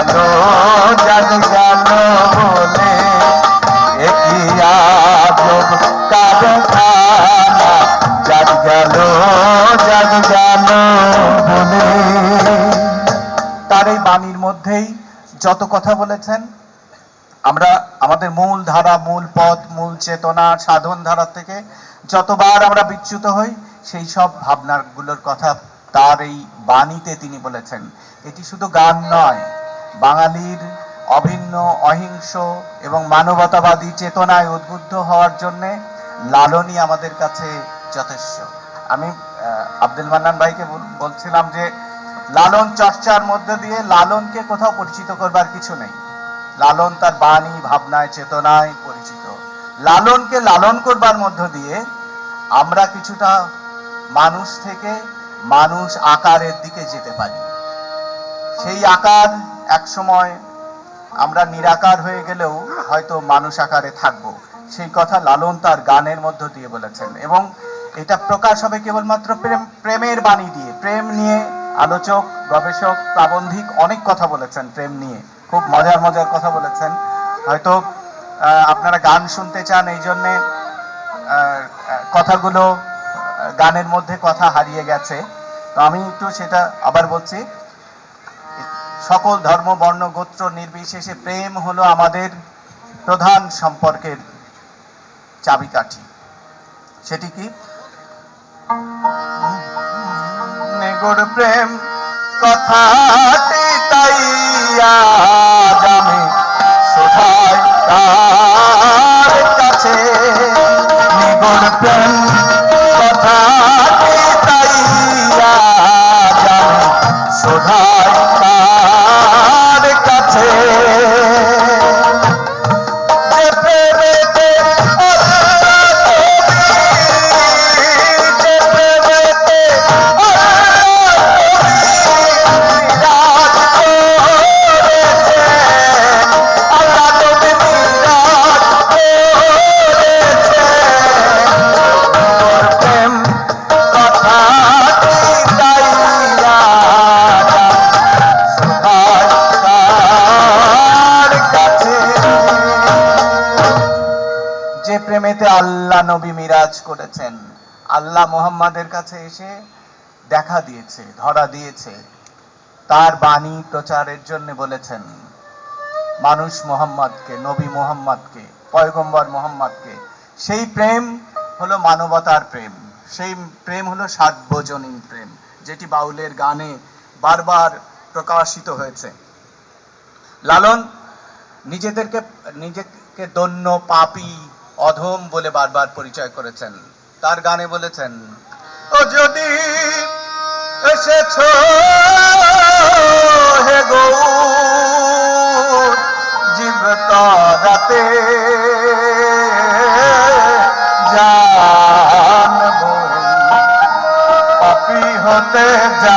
গেল জাগ গেল বলে একই আজব তার এই বাণীর মধ্যেই যত কথা বলেছেন, আমরা আমাদের মূল ধারা, মূল পথ, মূল চেতনা, সাধন ধারা থেকে যতবার আমরা বিচ্যুত হই, সেই সব ভাবনাগুলোর কথা তার এই বাণীতে তিনি বলেছেন। এটি শুধু গান নয় বাঙালির অভিন্ন, অহিংস এবং মানবতাবাদী চেতনায় উদ্বুদ্ধ হওয়ার জন্য লালনই আমাদের কাছে যথেষ্ট। আমি আব্দুল মান্নান ভাইকে বলছিলাম যে, লালন চর্চার মধ্যে দিয়ে লালনকে কোথাও পরিচিত করবার কিছু নেই। লালন তার বাণী, ভাবনায়, চেতনায় পরিচিত। লালনকে লালন করবার মধ্য দিয়ে আমরা কিছুটা মানুষ থেকে মানুষ আকারের দিকে যেতে পারি। সেই আকার এক সময় আমরা নিরাকার হয়ে গেলেও হয়তো মানুষ আকারে থাকব। সেই কথা লালন তার গানের মধ্য দিয়ে বলেছেন এবং এটা প্রকাশ হবে কেবলমাত্র প্রেম, প্রেমের বাণী দিয়ে। প্রেম নিয়ে আলোচক, গবেষক, প্রাবন্ধিক অনেক কথা বলেছেন প্রেম নিয়ে। খুব মজার মজার কথা বলেছেন। হয়তো আপনারা গান শুনতে চান, এই জন্যে কথাগুলো গানের মধ্যে কথা হারিয়ে গেছে। তো আমি একটু সেটা আবার বলছি। সকল ধর্ম, বর্ণ, গোত্র নির্বিশেষে প্রেম হলো আমাদের প্রধান সম্পর্কের চাবিকাঠি। সেটি কি? নেগর প্রেম কথাটি তাই আমি শোধাই যে আল্লাহ নবী মিরাজ করেছেন। আল্লাহ মোহাম্মদের কাছে এসে দেখা দিয়েছে, ধরা দিয়েছে। তার বাণী প্রচারের জন্য বলেছেন, মানুষ মোহাম্মদকে, নবী মোহাম্মদকে, পয়গম্বর মোহাম্মদকে, সেই প্রেম হলো মানবতার প্রেম, সেই প্রেম হলো সার্বজনীন প্রেম, যেটি বাউলের গানে বারবার প্রকাশিত হয়েছে। লালন, নিজেদেরকে, নিজেকে দন্য, পাপী অধম বলে বারবার পরিচয় করেছেন। তার গানে বলেছেন যদি এসেছ, হে গো জীবতা রাতে জানব, পাপি হতে যা